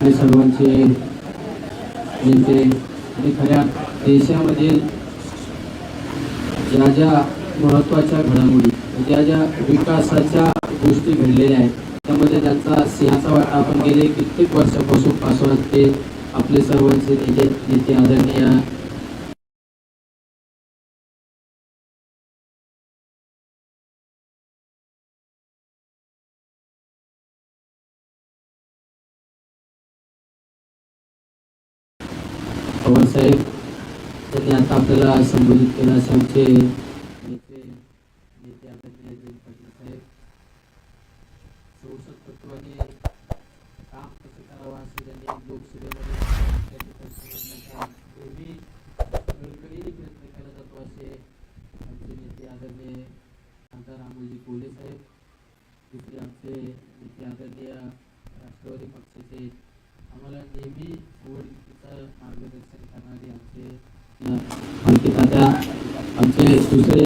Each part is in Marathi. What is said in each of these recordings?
आणि सर्वांचे नेते आणि खऱ्या देशामधील ज्या ज्या महत्त्वाच्या घडामोडी ज्या ज्या विकासाच्या गोष्टी घडलेल्या आहेत त्यामध्ये त्यांचा सिंहाचा वाटा आपण गेले कित्येक वर्षापासून पासून ते आपले सर्वांचे नेते नेते आदरणीय पवार साहेब त्यांनी आता आपल्याला संबोधित केलं असे आमचे नेते नेते आदरणीय जयंत पाटील साहेब. संसद तत्वाने काम कसं करावं असं त्यांनी लोकसभेमध्ये कळकळीने प्रयत्न केला जातो असे आमचे नेते आदरणीय खासदार रामोजी कोले साहेब तिथे आमचे नेते आदरणीय राष्ट्रवादी पक्षाचे आम्हाला नेहमी निवडणुकीचं मार्गदर्शन करणारे आमचे आमचे दादा आमचे दुसरे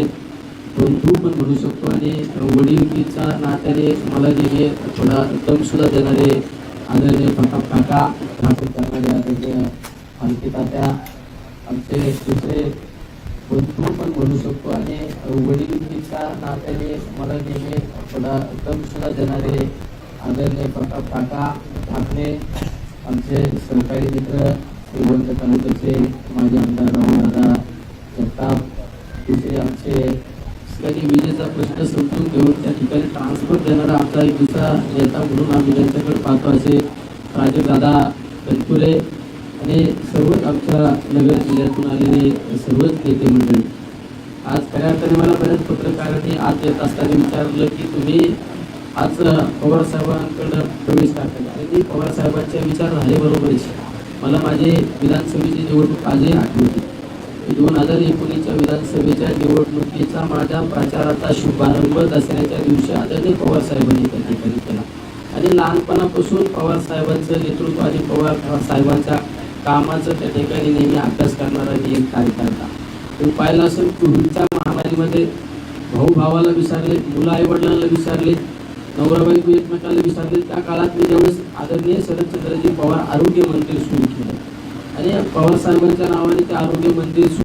बंधू पण म्हणू शकतो. आणि वडीलकीच्या नात्याने मला नेहमी थोडा दमसुद्धा देणारे आदरणीय प्रताप काका ठाकूर करणारे आदरणीय आमचे तात्या आमचे दुसरे बंधू पण म्हणू शकतो. आणि वडीलकीच्या नात्याने मला नेहमी थोडा दमसुद्धा देणारे आदरणीय प्रताप काका ठाकरे आमचे सहकारी मित्र श्रीमंत तालुक्याचे माजी आमदार रामदादा जगताप दुसरे आमचे त्यांनी विजेचा प्रश्न समजून घेऊन त्या ठिकाणी ट्रान्सफर देणारा आमचा एक दुसरा नेता म्हणून आम्ही त्यांच्याकडे पाहतो असे राजेदादा तनपुरे आणि सर्वच आमच्या नगर जिल्ह्यातून आलेले सर्वच नेते मंडळी. आज खऱ्या अर्थाने मला बऱ्याच पत्रकारांनी आज येत असताना विचारलं की तुम्ही आज पवार साहेबांकडं प्रवेश टाकला आणि ती पवार साहेबांचे विचार झाले बरोबरच. मला माझे विधानसभेची निवडणूक आजही आठवली दोन हजार एकोणीसच्या विधानसभेच्या निवडणुकीचा माझ्या प्रचाराचा शुभारंभ दसऱ्याच्या दिवशी आदरणीय पवार साहेबांनी त्या ठिकाणी केला. आणि लहानपणापासून पवार साहेबांचं नेतृत्व आणि पवार साहेबांच्या कामाचं त्या ठिकाणी नेहमी अभ्यास करणारा मी एक कार्यकर्ता. तुम्ही पाहिलं असेल कोविडच्या महामारीमध्ये भाऊ भावाला विसरले मुलं आईवडिलांना विसरले नवराबाई बायको एकमेकाला विसरले. त्या काळात मी ज्यावेळेस आदरणीय शरदचंद्रजी पवार आरोग्य मंत्री सुरू केलं. आणि पवार साहेबांच्या नावाने ते आरोग्य मंत्री सुरू